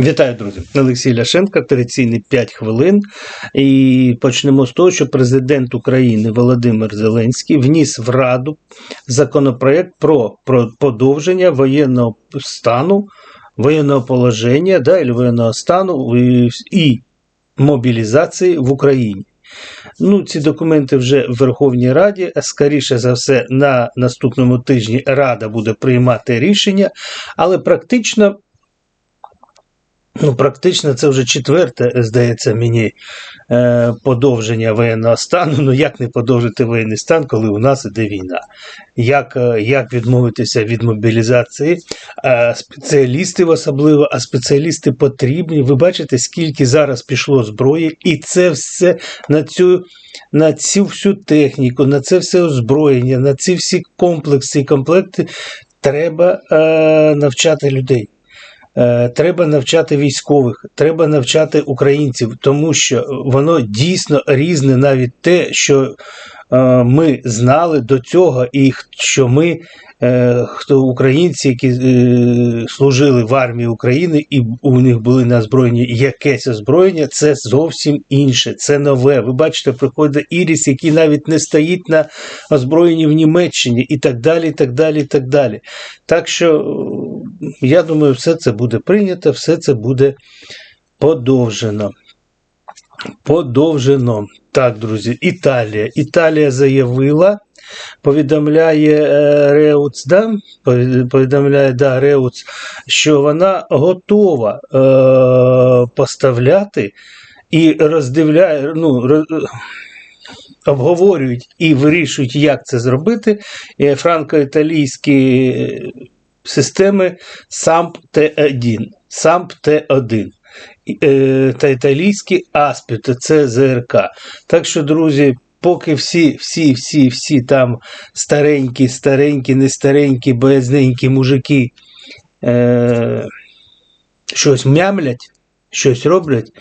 Вітаю, друзі! Олексій Ляшенко, традиційні 5 хвилин. І почнемо з того, що президент України Володимир Зеленський вніс в Раду законопроект про, про подовження воєнного стану, воєнного положення да, і воєнного стану і, мобілізації в Україні. Ну, ці документи вже в Верховній Раді. Скоріше за все, на наступному тижні Рада буде приймати рішення, але практично. Ну, практично це вже четверте, здається мені, е, подовження воєнного стану. Ну як не подовжити воєнний стан, коли у нас іде війна? Як е, як відмовитися від мобілізації? Е, спеціалістів особливо, а спеціалісти потрібні. Ви бачите, скільки зараз пішло зброї, і це все на цю на цю всю техніку, на це все озброєння, на ці всі комплекси і комплекти треба е, навчати людей. Е, Треба навчати військових, треба навчати українців, тому що воно дійсно різне навіть те, що е, ми знали до цього, і що ми, е, хто українці, які служили в армії України, і у них були на озброєнні якесь озброєння, це зовсім інше, це нове. Ви бачите, приходить Іріс, який навіть не стоїть на озброєнні в Німеччині, і так далі. і так далі, і так далі. Так що я думаю, все це буде прийнято, все це буде подовжено. Подовжено. Так, друзі, Італія. Італія заявила, повідомляє е, Реуц, да? Повідомляє да, Реуц, що вона готова е, поставляти і роздивляє, ну, роз- обговорюють і вирішують, як це зробити. е, Франко-італійські системи SAMP T1, SAMP T1 е, та італійські аспіти, це ЗРК. Так що, друзі, поки всі, всі, всі, всі там старенькі, старенькі, не старенькі, боязненькі мужики е, щось мямлять, щось роблять.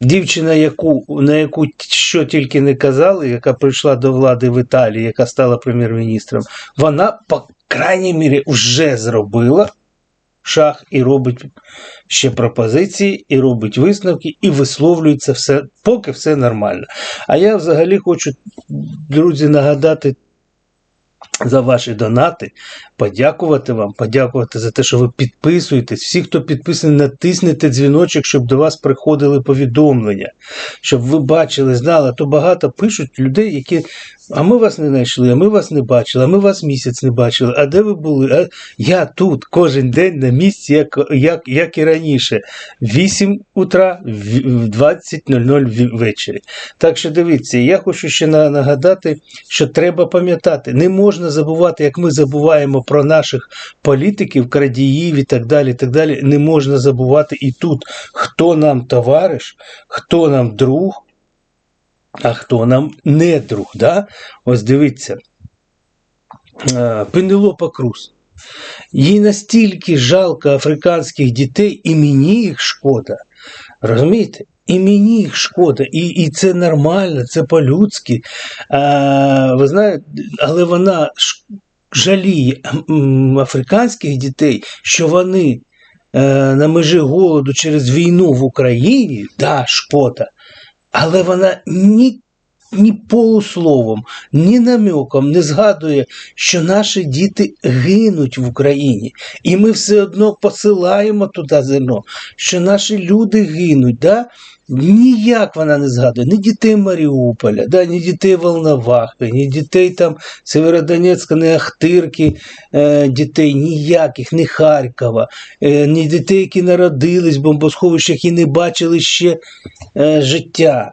Дівчина, яку, на яку що тільки не казали, яка прийшла до влади в Італії, яка стала прем'єр-міністром, вона, крайній мірі, вже зробила шаг і робить ще пропозиції, і робить висновки, і висловлюється все, поки все нормально. А я взагалі хочу, друзі, нагадати за ваші донати, подякувати вам, подякувати за те, що ви підписуєтесь. Всі, хто підписаний, натиснете дзвіночок, щоб до вас приходили повідомлення, щоб ви бачили, знали. То багато пишуть людей, які. А ми вас не знайшли, а ми вас не бачили, а ми вас місяць не бачили. А де ви були? А я тут кожен день на місці, як, як, як і раніше. 8 утра, в в 20.00 ввечері. Так що дивіться, я хочу ще нагадати, що треба пам'ятати, не можна забувати, як ми забуваємо про наших політиків, крадіїв і так далі. і так далі. Не можна забувати і тут, хто нам товариш, хто нам друг, а хто нам не друг. Да? Ось дивіться. Е, Пенелопа Круз. Їй настільки жалко африканських дітей, і мені їх шкода. Розумієте? І мені їх шкода, і, і це нормально, це по-людськи. Ви знаєте, але вона жаліє африканських дітей, що вони е, на межі голоду через війну в Україні, да, шкода, але вона ні, ні полусловом, ні намеком не згадує, що наші діти гинуть в Україні, і ми все одно посилаємо туди зерно, що наші люди гинуть. Да? Ніяк вона не згадує ні дітей Маріуполя, да, ні дітей Волновахи, ні дітей там Северодонецька, ні Ахтирки, е, дітей ніяких, ні Харкова, е, ні дітей, які народились в бомбосховищах і не бачили ще е, життя.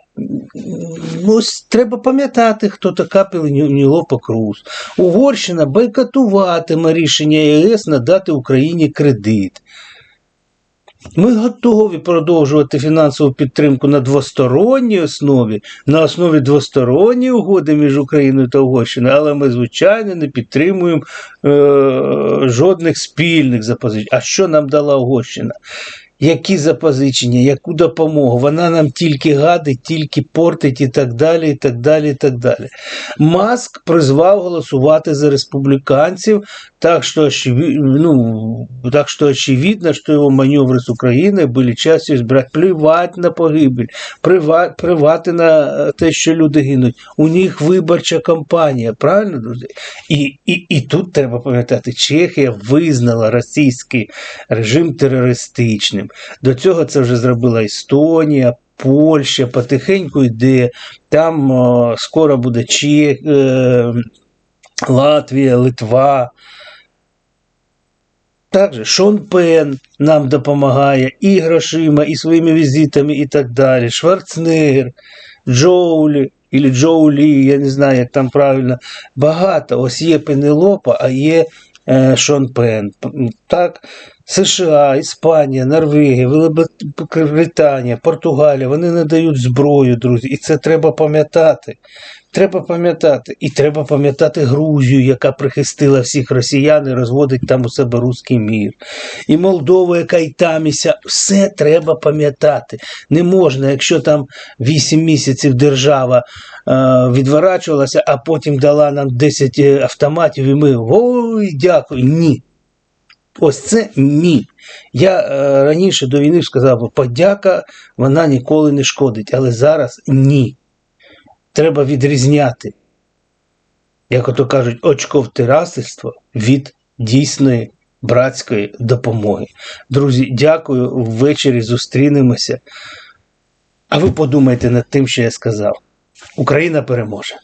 Ну, ось треба пам'ятати, хто така Пенелопа Круз. Угорщина бойкотуватиме рішення ЄС надати Україні кредит. Ми готові продовжувати фінансову підтримку на двосторонній основі, на основі двосторонньої угоди між Україною та Угорщиною, але ми, звичайно, не підтримуємо е, жодних спільних запозичень. А що нам дала Угорщина? Які запозичення, яку допомогу. Вона нам тільки гадить, тільки портить і так далі. і так далі, і так далі. Маск призвав голосувати за республіканців, так що, ну, так что очевидно, что его маневры с Украиной были частью избирать. Плевать на погибель, плевать, на е, те, що люди гинуть. У них виборча кампанія, правильно, друзі? І, і, і тут треба пам'ятати, Чехія визнала російський режим терористичним. До цього це вже зробила Естонія. Польща потихеньку йде, там о, скоро буде Чех, е, Латвія, Литва. Також Шон Пен нам допомагає і грошима, і своїми візитами, і так далі. Шварценеггер, Джоулі, і Джоулі, я не знаю, як там правильно. Багато. Ось є Пенелопа, а є е, Шон Пен. Так, США, Іспанія, Норвегія, Великобританія, Португалія, вони надають зброю, друзі. І це треба пам'ятати. Треба пам'ятати. І треба пам'ятати Грузію, яка прихистила всіх росіян і розводить там у себе руський мір. І Молдову, яка й таміся. Все треба пам'ятати. Не можна, якщо там 8 місяців держава е, відворачувалася, а потім дала нам 10 автоматів, і ми ой, дякую. Ні. Ось це ні. Я е, раніше до війни сказав, подяка вона ніколи не шкодить, але зараз ні. Треба відрізняти, як ото кажуть, очковтирасильство від дійсної братської допомоги. Друзі, дякую. Ввечері зустрінемося. А ви подумайте над тим, що я сказав. Україна переможе.